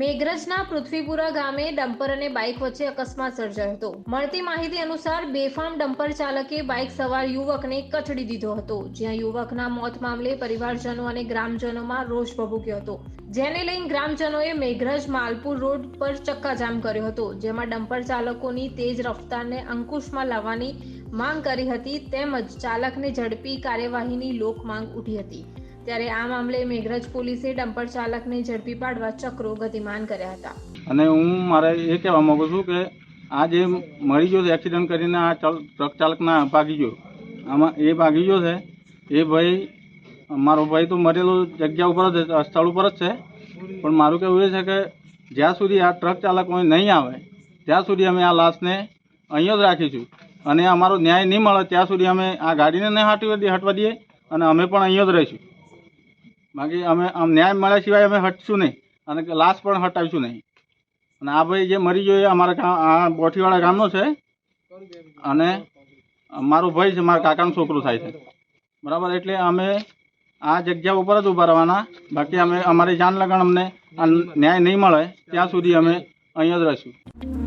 મેઘરજના પૃથ્વીપુરા ગામે ડમ્પર અને બાઇક વચ્ચે અકસ્માત સર્જાયો હતો. મળતી માહિતી અનુસાર બેફામ ડમ્પર ચાલકે બાઇક સવાર યુવકને કચડી દીધો હતો. જ્યાં યુવકના મોત મામલે પરિવારજનો અને ગ્રામજનોમાં રોષ ભભૂક્યો હતો. જેને લઈને ગ્રામજનોએ મેઘરજ માલપુર રોડ પર ચક્કાજામ કર્યો હતો, જેમાં ડમ્પર ચાલકોની તેજ રફતારને અંકુશમાં લાવવાની માંગ કરી હતી, તેમજ ચાલકને ઝડપી કાર્યવાહીની લોક માંગ ઉઠી હતી. ત્યારે આ મામલે મેઘરજ પોલીસે ડમ્પર ચાલકને ઝડપી પાડવા ચક્રો ગતિમાન કર્યા હતા. અને હું મારે એ કહેવા માંગુ છું કે આ જે મરી ગયો છે એક્સિડન્ટ કરીને આ ટ્રક ચાલકના ભાગી ગયો આમાં એ ભાગી ગયો છે, એ ભાઈ, મારો ભાઈ તો મરેલો જગ્યા ઉપર જ સ્થળ ઉપર જ છે. પણ મારું કહેવું એ છે કે જ્યાં સુધી આ ટ્રક ચાલક નહીં આવે, ત્યાં સુધી અમે આ લાશને અહીંયા જ રાખીશું. અને અમારો ન્યાય નહીં મળે, ત્યાં સુધી અમે આ ગાડીને નહીં હટવા દઈએ હટવા દઈએ, અને અમે પણ અહીંયા જ રહીશું. બાકી અમે આમ ન્યાય મળ્યા સિવાય અમે હટશું નહીં. અને લાશ પણ હટાવીશું નહીં. અને આ ભાઈ જે મરી ગયો એ અમારા ગામ, આ બોઠીવાળા ગામનો છે. અને મારો ભાઈ છે, મારા કાકાનો છોકરો થાય છે. બરાબર? એટલે અમે આ જગ્યા ઉપર જ ઊભા રહેવાના. બાકી અમે અમારી જાન લગન અમને ન્યાય નહીં મળે. ત્યાં સુધી અમે અહીંયા જ રહીશું.